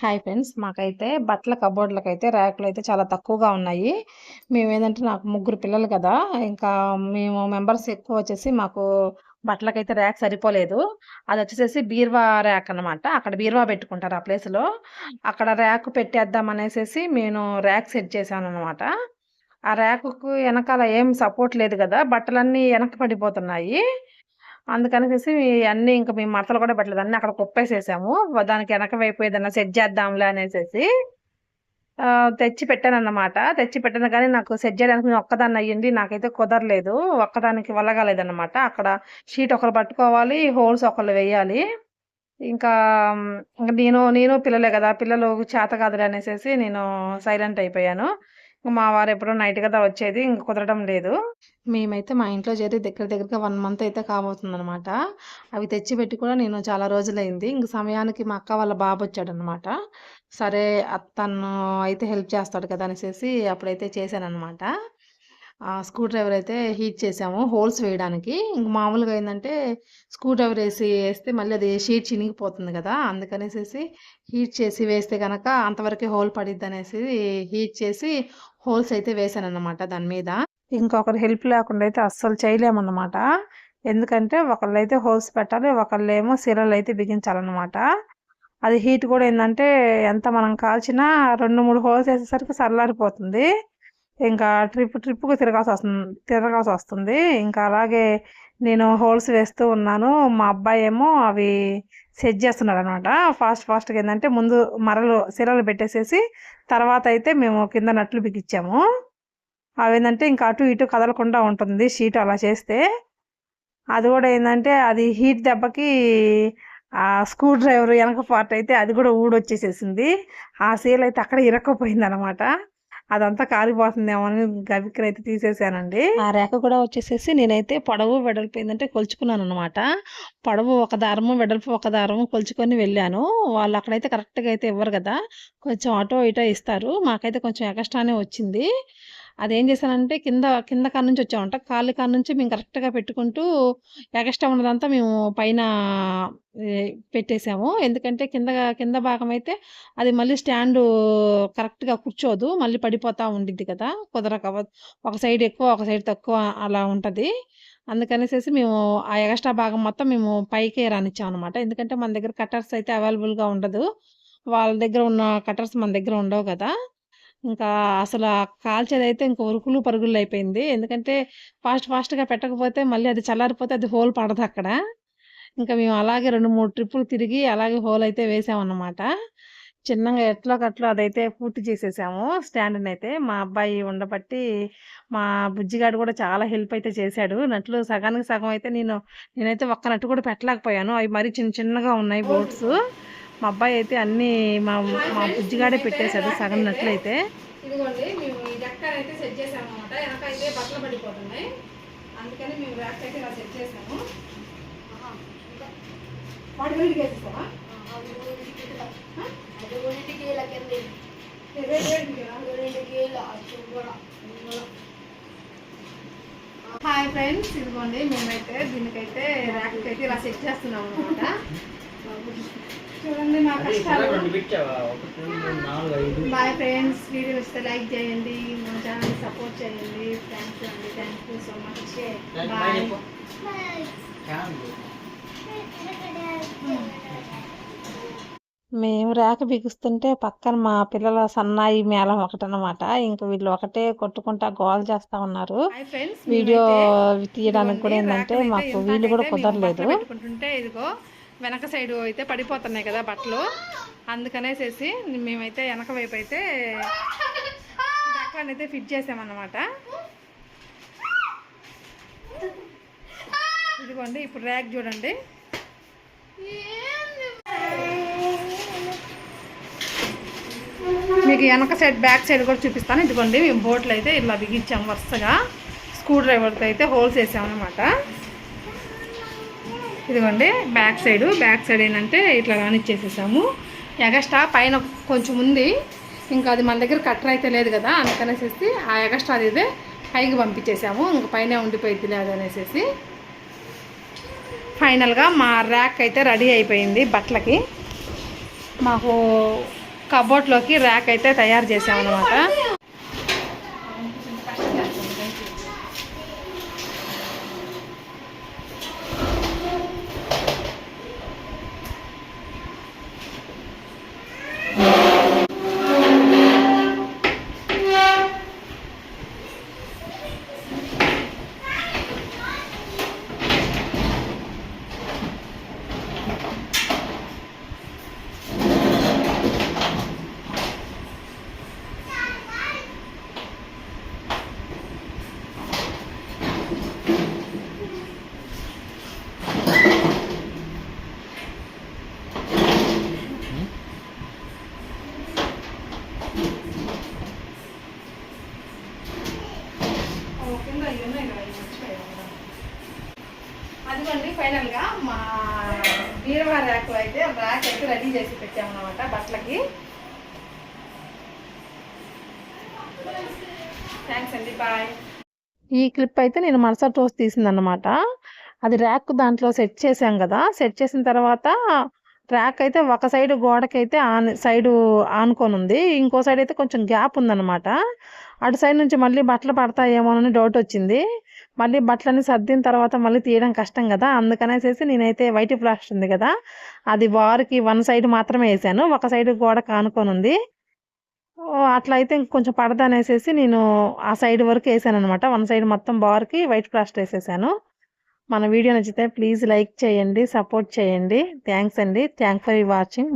Hi friends మాకైతే బట్టల కబోర్డ్లకు అయితే ర్యాకులు అయితే చాలా తక్కువగా ఉన్నాయి. మేము ఏంటంటే నాకు ముగ్గురు పిల్లలు కదా ఇంకా మేము మెంబర్స్ ఎక్కువ వచ్చేసి మాకు బట్టలకైతే ర్యాక్ సరిపోలేదు. అది వచ్చేసేసి బీర్వా ర్యాక్ అన్నమాట. అక్కడ బీరువా పెట్టుకుంటారు ఆ ప్లేస్లో. అక్కడ ర్యాక్ పెట్టేద్దాం అనేసి నేను ర్యాక్ సెట్ చేశాను అనమాట ఆ ర్యాకుకు వెనకాల ఏం సపోర్ట్ లేదు కదా బట్టలన్నీ వెనక్కి పడిపోతున్నాయి. అందుకనేసి అన్నీ ఇంకా మేము మడతలు కూడా పెట్టలేదు. అన్నీ అక్కడ కుప్పేసేసాము. దానికి వెనక వైపు ఏదైనా సెట్ చేద్దాంలే అనేసి తెచ్చి పెట్టాను అన్నమాట తెచ్చి పెట్టాను కానీ నాకు సెట్ చేయడానికి నేను ఒక్కదాన్ని అయ్యింది. నాకైతే కుదరలేదు. ఒక్కదానికి వల్ల అక్కడ షీట్ ఒకరు పట్టుకోవాలి హోల్స్ ఒకళ్ళు వేయాలి. ఇంకా నేను నేను పిల్లలే కదా. పిల్లలు చేత కాదులే అనేసి నేను సైలెంట్ అయిపోయాను. మా వారు ఎప్పుడో నైట్ కదా వచ్చేది ఇంక కుదరడం లేదు. మేమైతే మా ఇంట్లో చేరి దగ్గర దగ్గరగా వన్ మంత్ అయితే కాబోతుంది అనమాట అవి తెచ్చి పెట్టి కూడా నేను చాలా రోజులైంది. ఇంక సమయానికి మా అక్క వాళ్ళ బాబు వచ్చాడు అనమాట సరే తను అయితే హెల్ప్ చేస్తాడు కదా అనేసి అప్పుడైతే చేశాను అనమాట స్క్రూ డ్రైవర్ అయితే హీట్ చేసాము హోల్స్ వేయడానికి. ఇంక మామూలుగా ఏంటంటే స్క్రూ డ్రైవర్ వేసి వేస్తే మళ్ళీ అది షీట్ చినిగిపోతుంది కదా అందుకనేసి హీట్ చేసి వేస్తే కనుక అంతవరకే హోల్ పడిద్ది అనేసి హీట్ చేసి హోల్స్ అయితే వేసాను అనమాట దాని మీద. ఇంకొకరు హెల్ప్ లేకుండా అయితే అస్సలు చేయలేమన్నమాట. ఎందుకంటే ఒకళ్ళు అయితే హోల్స్ పెట్టాలి ఒకళ్ళు ఏమో సిరలు అయితే బిగించాలన్నమాట. అది హీట్ కూడా ఏంటంటే ఎంత మనం కాల్చినా రెండు మూడు హోల్స్ వేసేసరికి చల్లారిపోతుంది ఇంకా ట్రిప్ ట్రిప్కు తిరగాల్సి వస్తుంది తిరగాల్సి వస్తుంది ఇంకా అలాగే నేను హోల్స్ వేస్తూ ఉన్నాను. మా అబ్బాయి ఏమో అవి సెట్ చేస్తున్నాడు అనమాట ఫాస్ట్ ఫాస్ట్గా ఏంటంటే ముందు మరలు సిరలు పెట్టేసేసి తర్వాత అయితే మేము కింద నట్లు బిగించాము. అవి ఏంటంటే ఇంకా అటు ఇటు కదలకుండా ఉంటుంది షీట్ అలా చేస్తే. అది కూడా ఏంటంటే అది హీట్ దెబ్బకి ఆ స్క్రూ డ్రైవర్ వెనక పార్ట్ అయితే అది కూడా ఊడొచ్చేసేసింది. ఆ సీల్ అయితే అక్కడ ఇరక్కపోయింది అనమాట అదంతా కాలిపోతుందేమో అని గవిక్ర అయితే తీసేసానండి. ఆ రేఖ కూడా వచ్చేసేసి నేనైతే పొడవు వెడల్పు ఏంటంటే కొలుచుకున్నాను అనమాట పొడవు ఒక దారము వెడల్పు ఒక దారము కొలుచుకొని వెళ్ళాను. వాళ్ళు అక్కడైతే కరెక్ట్గా అయితే ఇవ్వరు కదా. కొంచెం అటో ఇటో ఇస్తారు. మాకైతే కొంచెం ఎక్స్ట్రానే వచ్చింది. అదేం చేశానంటే కింద కింద కాడ నుంచి వచ్చామంట. కాళ్ళు కాడ నుంచి మేము కరెక్ట్గా పెట్టుకుంటూ ఎగస్ట్రా ఉన్నదంతా మేము పైన పెట్టేసాము. ఎందుకంటే కింద కింద భాగం అయితే అది మళ్ళీ స్టాండ్ కరెక్ట్గా కూర్చోదు. మళ్ళీ పడిపోతూ ఉండిద్ది కదా. కుదరక ఒక సైడ్ ఎక్కువ ఒక సైడ్ తక్కువ అలా ఉంటుంది. అందుకనేసేసి మేము ఆ ఎక్స్ట్రా భాగం మొత్తం మేము పైకే రానిచ్చాం అనమాట ఎందుకంటే మన దగ్గర కట్టర్స్ అయితే అవైలబుల్గా ఉండదు. వాళ్ళ దగ్గర ఉన్న కట్టర్స్ మన దగ్గర ఉండవు కదా. ఇంకా అసలు ఆ కాల్చేదైతే ఇంక ఉరుకులు పరుగులు అయిపోయింది. ఎందుకంటే ఫాస్ట్ ఫాస్ట్గా పెట్టకపోతే మళ్ళీ అది చల్లారిపోతే అది హోల్ పడదు అక్కడ. ఇంకా మేము అలాగే రెండు మూడు ట్రిప్పులు తిరిగి అలాగే హోల్ అయితే వేసామన్నమాట. చిన్నగా ఎట్లో కట్లో అదైతే పూర్తి చేసేసాము. స్టాండ్ని అయితే మా అబ్బాయి ఉండబట్టి మా బుజ్జిగాడు కూడా చాలా హెల్ప్ అయితే చేశాడు. నట్లు సగానికి సగం అయితే నేను నేనైతే ఒక్క నట్టు కూడా పెట్టలేకపోయాను. అవి మరీ చిన్న చిన్నగా ఉన్నాయి బోట్స్. మా అబ్బాయి అయితే అన్నీ మా మా బుజ్జిగాడే పెట్టేశాడు సగం నట్లయితే. ఇదిగోండి మేము ఈ అయితే సెట్ చేసాము అనమాట వెనక అయితే బట్టలు పడిపోతున్నాయి. అందుకని మేము ర్యాక్ అయితే ఇలా సెట్ చేసాము. వేసేస్తావా హాయ్ ఫ్రెండ్స్ ఇదిగోండి మేమైతే దీనికైతే ర్యాక్ అయితే ఇలా సెట్ చేస్తున్నాం అనమాట చూడండి మా కష్టాలు. రెండు పెట్టావా? ఒకటి రెండు నాలుగు ఐదు. బాయ్ ఫ్రెండ్స్ వీడియో వస్తే లైక్ చేయండి. మన ఛానల్ సపోర్ట్ చేయండి. థ్యాంక్ యూ అండి. Thank you so much bye మేము రేక బిగుస్తుంటే పక్కన మా పిల్లల సన్నాయి మేళం ఒకటనమాట ఇంకా వీళ్ళు ఒకటే కొట్టుకుంటా గోల్ చేస్తా ఉన్నారు. వీడియో తీయడానికి కూడా ఏంటంటే మాకు వీలు కూడా కుదరలేదు. పెట్టుకుంటుంటే ఇదిగో వెనక సైడ్ అయితే పడిపోతున్నాయి కదా బట్టలు. అందుకనేసేసి మేమైతే వెనక వైపు అయితే అయితే ఫిట్ చేసామన్నమాట. ఇదిగోండి ఇప్పుడు ర్యాక్ చూడండి. మీకు వెనక సైడ్ బ్యాక్ సైడ్ కూడా చూపిస్తాను. ఇదిగోండి మేము బోట్లు అయితే ఇలా బిగించాము వరుసగా. స్క్రూ డ్రైవర్తో అయితే హోల్స్ వేసామన్నమాట. ఇదిగోండి బ్యాక్ సైడ్ బ్యాక్ సైడ్ ఏంటంటే ఇట్లా రానిచ్చేసేసాము. ఎగస్ట్రా పైన కొంచెం ఉంది. ఇంకా అది మన దగ్గర కట్టర్ అయితే లేదు కదా అందుకనేసేసి ఆ ఎగస్ట్రా అయితే పైకి పంపించేసాము. ఇంక పైన ఉండిపోయింది లేదు అనేసి ఫైనల్గా మా ర్యాక్ అయితే రెడీ అయిపోయింది బట్టలకి. మాకు కబోర్డ్లోకి ర్యాక్ అయితే తయారు చేసామన్నమాట. అదిగోండి ఫైనల్గా మా బీరువా ర్యాక్ అయితే ర్యాక్ అయితే రెడీ చేసి పెట్టామన్నమాట బట్టలకి. థ్యాంక్స్ అండి బాయ్. ఈ క్లిప్ అయితే నేను మరుసటి రోజు తీసిందనమాట అది ర్యాక్ దాంట్లో సెట్ చేసాం కదా సెట్ చేసిన తర్వాత ర్యాక్ అయితే ఒక సైడ్ గోడకైతే ఆన్ సైడు ఆనుకొని ఉంది. ఇంకో సైడ్ అయితే కొంచెం గ్యాప్ ఉందన్నమాట. అటు సైడ్ నుంచి మళ్ళీ బట్టలు పడతాయేమోనని డౌట్ వచ్చింది. మళ్ళీ బట్టలని సర్దిన తర్వాత మళ్ళీ తీయడం కష్టం కదా. అందుకనేసేసి నేనైతే వైట్ ప్లాస్టర్ ఉంది కదా. అది వారికి వన్ సైడ్ మాత్రమే వేసాను. ఒక సైడ్ కూడా కానుకొని ఉంది. అట్లా అయితే ఇంకొంచెం పడదనేసేసి నేను ఆ సైడ్ వరకు వేసాను అనమాట వన్ సైడ్ మొత్తం బార్కి వైట్ ప్లాస్టర్ వేసేసాను. మన వీడియో నచ్చితే ప్లీజ్ లైక్ చేయండి సపోర్ట్ చేయండి. థ్యాంక్స్ అండి. Thank for watching